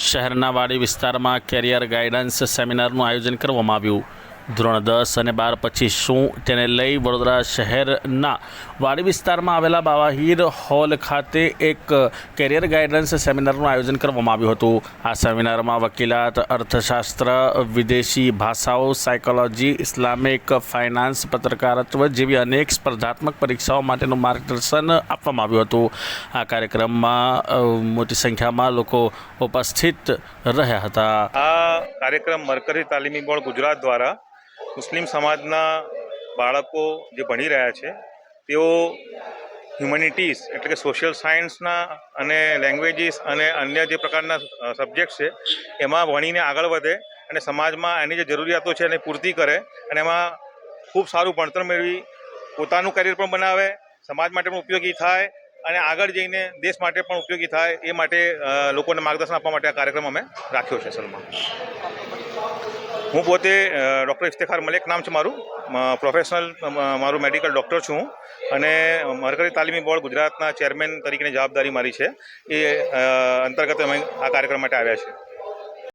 શહેરના વાડી વિસ્તારમાં કેરિયર ગાઈડન્સ સેમિનારનું આયોજન કરવામાં આવ્યું. ધોરણ દસ અને બાર પછી શું તેને લઈ વડોદરા શહેરના વાડી વિસ્તારમાં આવેલા બાવાહીર હોલ ખાતે એક કેરિયર ગાઈડન્સ સેમિનારનું આયોજન કરવામાં આવ્યું હતું. આ સેમિનારમાં વકીલાત, અર્થશાસ્ત્ર, વિદેશી ભાષાઓ સાયકોલોજી ઇસ્લામિક ફાઇનાન્સ પત્રકારત્વ જેવી અનેક સ્પર્ધાત્મક પરીક્ષાઓ માટેનું માર્ગદર્શન આપવામાં આવ્યું હતું. આ કાર્યક્રમમાં મોટી સંખ્યામાં લોકો ઉપસ્થિત રહ્યા હતા. આ કાર્યક્રમ મરકરી તાલીમી બોર્ડ ગુજરાત દ્વારા મુસ્લિમ સમાજના બાળકો જે ભણી રહ્યા છે, તેઓ હ્યુમેનિટીઝ એટલે કે સોશિયલ સાયન્સના અને લેંગ્વેજીસ અને અન્ય જે પ્રકારના સબ્જેક્ટ છે, એમાં ભણીને આગળ વધે અને સમાજમાં એની જે જરૂરિયાતો છે એને પૂર્તિ કરે અને એમાં ખૂબ સારું ભણતર મેળવી, પોતાનું કરિયર પણ બનાવે, સમાજ માટે પણ ઉપયોગી થાય અને આગળ જઈને દેશ માટે પણ ઉપયોગી થાય એ માટે લોકોને માર્ગદર્શન આપવા માટે આ કાર્યક્રમ અમે રાખ્યો છે અસલમાં હું પોતે ડૉક્ટર ઇફ્તેખાર મલેક નામ છે મારું. પ્રોફેશનલ મારું મેડિકલ ડૉક્ટર છું અને મરકરી તાલીમી બોર્ડ ગુજરાતના ચેરમેન તરીકેની જવાબદારી મારી છે. એ અંતર્ગત અમે આ કાર્યક્રમ માટે આવ્યા છે